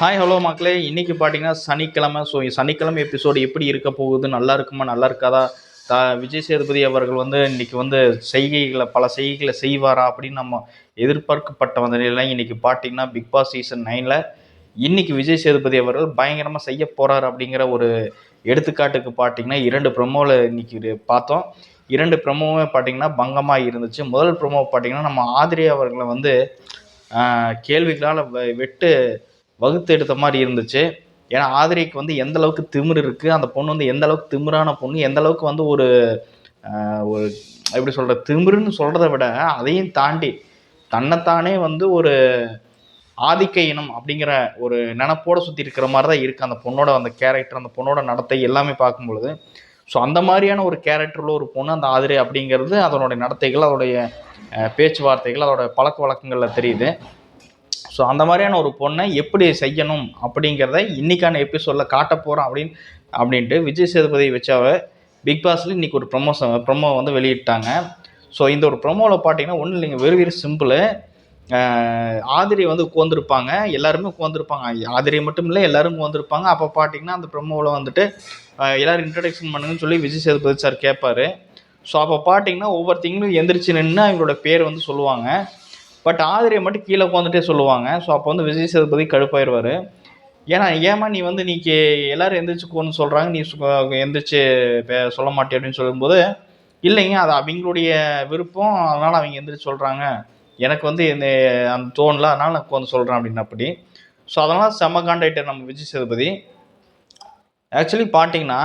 Hi hello மக்களே. இன்றைக்கி பார்த்தீங்கன்னா சனிக்கிழமை. ஸோ சனிக்கிழமை எபிசோடு எப்படி இருக்க போகுது? நல்லா இருக்குமா? நல்லா இருக்காதா? த விஜய் சேதுபதி அவர்கள் வந்து இன்னைக்கு வந்து செய்கைகளை பல செய்கைகளை செய்வாரா அப்படின்னு நம்ம எதிர்பார்க்கப்பட்ட வந்த நிலையில் இன்றைக்கி பார்த்தீங்கன்னா பிக் பாஸ் சீசன் நைனில் இன்றைக்கி விஜய் சேதுபதி அவர்கள் பயங்கரமாக செய்ய போகிறார் அப்படிங்கிற ஒரு எடுத்துக்காட்டுக்கு பார்த்தீங்கன்னா இரண்டு ப்ரொமோவில் இன்றைக்கி பார்த்தோம். இரண்டு ப்ரொமோவே பார்த்தீங்கன்னா பங்கமாக இருந்துச்சு. முதல் ப்ரொமோ பார்த்தீங்கன்னா நம்ம ஆதிரி அவர்களை வந்து கேள்விகளால் வெட்டு வகுத்து எடுத்த மாதிரி இருந்துச்சு. ஏன்னா ஆதிரிக்கு வந்து எந்த அளவுக்கு திமிரு இருக்குது அந்த பொண்ணு வந்து எந்த அளவுக்கு திமிரான பொண்ணு எந்த அளவுக்கு வந்து ஒரு ஒரு எப்படி சொல்கிற திமிருன்னு சொல்கிறத விட அதையும் தாண்டி தன்னைத்தானே வந்து ஒரு ஆதிக்க இனம் அப்படிங்கிற ஒரு நினப்போட சுற்றி இருக்கிற மாதிரி தான் இருக்குது அந்த பொண்ணோட அந்த கேரக்டர் அந்த பொண்ணோட நடத்தை எல்லாமே பார்க்கும் பொழுது ஸோ அந்த மாதிரியான ஒரு கேரக்டரில் ஒரு பொண்ணு அந்த ஆதிரை அப்படிங்கிறது அதனுடைய நடத்தைகள் அதோடைய பேச்சுவார்த்தைகள் அதோடைய பழக்க வழக்கங்களில் தெரியுது. ஸோ அந்த மாதிரியான ஒரு பொண்ணை எப்படி செய்யணும் அப்படிங்கிறத இன்றைக்கான எபிசோடில் காட்ட போகிறோம் அப்படின்னு அப்படின்ட்டு விஜய் சேதுபதி வச்சாவ பிக் பாஸில் இன்றைக்கி ஒரு ப்ரொமோஷன் ப்ரொமோ வந்து வெளியிட்டாங்க. ஸோ இந்த ஒரு ப்ரொமோவில் பார்த்தீங்கன்னா ஒன்றும் இல்லைங்க வெறு வெரி சிம்பிளு ஆதிரி வந்து உட்காந்துருப்பாங்க எல்லாருமே உட்காந்துருப்பாங்க ஆதிரி மட்டும் இல்லை எல்லாரும் உட்காந்துருப்பாங்க அப்போ பார்த்தீங்கன்னா அந்த ப்ரொமோவில் வந்துட்டு எல்லோரும் எல்லாரும் இன்ட்ரடக்ஷன் பண்ணுங்கன்னு சொல்லி விஜய் சேதுபதி சார் கேட்பாரு. ஸோ அப்போ பார்த்தீங்கன்னா ஒவ்வொருத்தங்களும் எந்திரிச்சு நின்று அவங்களோட பேர் வந்து சொல்லுவாங்க. பட் ஆதிரியை மட்டும் கீழே உட்காந்துட்டே சொல்லுவாங்க. ஸோ அப்போ வந்து விஜய் சேதுபதி கடுப்பாயிருவார். ஏன்னா ஏமா நீ வந்து நீ கே எல்லாரும் எந்திரிச்சு சொல்கிறாங்க நீ எந்திரிச்சு பே- சொல்ல மாட்டே அப்படின்னு சொல்லும்போது இல்லைங்க அது அவங்களுடைய விருப்பம். அதனால் அவங்க எந்திரிச்சு சொல்கிறாங்க எனக்கு வந்து இந்த அந்த தோணல அதனால் நான் உட்காந்து சொல்கிறேன் அப்படின்னு அப்படி. ஸோ அதனால் செம்ம காண்டாக்டர் நம்ம விஜய் சேதுபதி. ஆக்சுவலி பார்த்தீங்கன்னா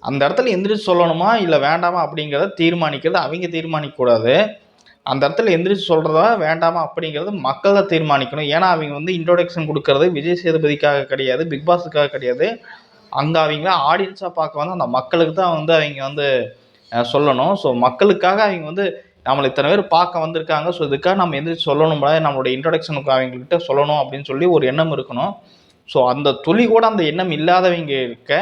அந்த இடத்துல எந்திரிச்சு சொல்லணுமா இல்லை வேண்டாமா அப்படிங்கிறத தீர்மானிக்கிறது அவங்க தீர்மானிக்கக்கூடாது. அந்த இடத்துல எந்திரிச்சு சொல்கிறதா வேண்டாமா அப்படிங்கிறது மக்கள் தான் தீர்மானிக்கணும். ஏன்னா அவங்க வந்து இன்ட்ரோடக்ஷன் கொடுக்கறது விஜய் சேதுபதிக்காக கிடையாது பிக் பாஸுக்காக கிடையாது. அங்கே அவங்க ஆடியன்ஸாக பார்க்க வந்து அந்த மக்களுக்கு தான் வந்து அவங்க வந்து சொல்லணும். ஸோ மக்களுக்காக அவங்க வந்து நம்மளை இத்தனை பேர் பார்க்க வந்திருக்காங்க. ஸோ இதுக்காக நம்ம எந்திரிச்சு சொல்லணும்ல நம்மளோட இன்ட்ரடக்ஷனுக்கு அவங்கக்கிட்ட சொல்லணும் அப்படின்னு சொல்லி ஒரு எண்ணம் இருக்கணும். ஸோ அந்த துளி கூட அந்த எண்ணம் இல்லாதவங்க இருக்க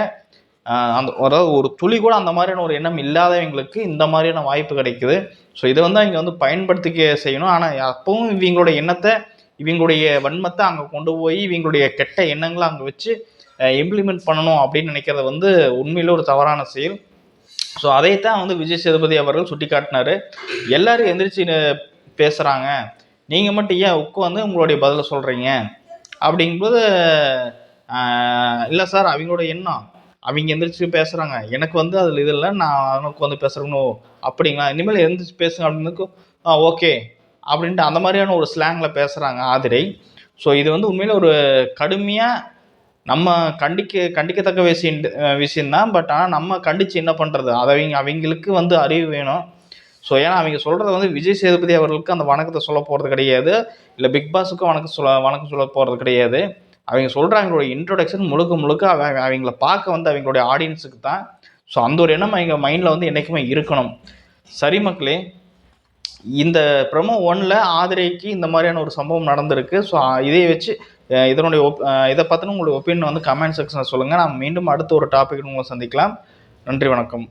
அந்த அதாவது ஒரு துளி கூட அந்த மாதிரியான ஒரு எண்ணம் இல்லாதவங்களுக்கு இந்த மாதிரியான வாய்ப்பு கிடைக்குது. ஸோ இதை வந்து அவங்க வந்து பயன்படுத்திக்க செய்யணும். ஆனால் அப்பவும் இவங்களோட எண்ணத்தை இவங்களுடைய வன்மத்தை அங்கே கொண்டு போய் இவங்களுடைய கெட்ட எண்ணங்களை அங்கே வச்சு இம்ப்ளிமெண்ட் பண்ணணும் அப்படின்னு நினைக்கிறது வந்து உண்மையில ஒரு தவறான செயல். ஸோ அதைத்தான் வந்து விஜய் சேதுபதி அவர்கள் சுட்டி காட்டினார் எல்லாரும் எந்திரிச்சு பேசுகிறாங்க நீங்கள் மட்டும் ஏன் உட்காந்து உங்களுடைய பதிலை சொல்கிறீங்க அப்படிங்கும்போது இல்லை சார் அவங்களோட எண்ணம். அவங்க எந்திரிச்சு பேசுகிறாங்க எனக்கு வந்து அதில் இதில் நான் அவனுக்கு வந்து பேசுகிறேன்னு அப்படிங்களா? இனிமேல் எந்திரிச்சு பேசுங்க அப்படின்னு ஆ ஓகே அப்படின்ட்டு அந்த மாதிரியான ஒரு ஸ்லாங்கில் பேசுகிறாங்க ஆதிரை. ஸோ இது வந்து உண்மையில் ஒரு கடுமையாக நம்ம கண்டிக்க கண்டிக்கத்தக்க விஷயம் விஷயந்தான் பட் ஆனால் நம்ம கண்டித்து என்ன பண்ணுறது அதை அவங்க அவங்களுக்கு வந்து அறிவு வேணும். ஸோ ஏன்னா அவங்க சொல்கிறது வந்து விஜய் சேதுபதி அவர்களுக்கு அந்த வணக்கத்தை சொல்ல போகிறது கிடையாது. இல்லை பிக் பாஸுக்கும் வணக்கம் சொல்ல வணக்கம் சொல்ல போகிறது கிடையாது. அவங்க சொல்கிறாங்களோட இன்ட்ரொடக்ஷன் முழுக்க முழுக்க அவங்க அவங்கள பார்க்க வந்து அவங்களுடைய ஆடியன்ஸுக்கு தான். ஸோ அந்த ஒரு எண்ணம் அவங்க மைண்டில் வந்து என்றைக்குமே இருக்கணும். சரி மக்களே இந்த ப்ரமோ ஒன்னில் ஆதிரைக்கு இந்த மாதிரியான ஒரு சம்பவம் நடந்திருக்கு. ஸோ இதை வச்சு இதனுடைய ஒப் இதை பற்றின உங்களுடைய ஒப்பீனியன் வந்து கமெண்ட் செக்ஷனில் சொல்லுங்கள் நான் மீண்டும் அடுத்த ஒரு டாபிக் உங்களை சந்திக்கலாம். நன்றி வணக்கம்.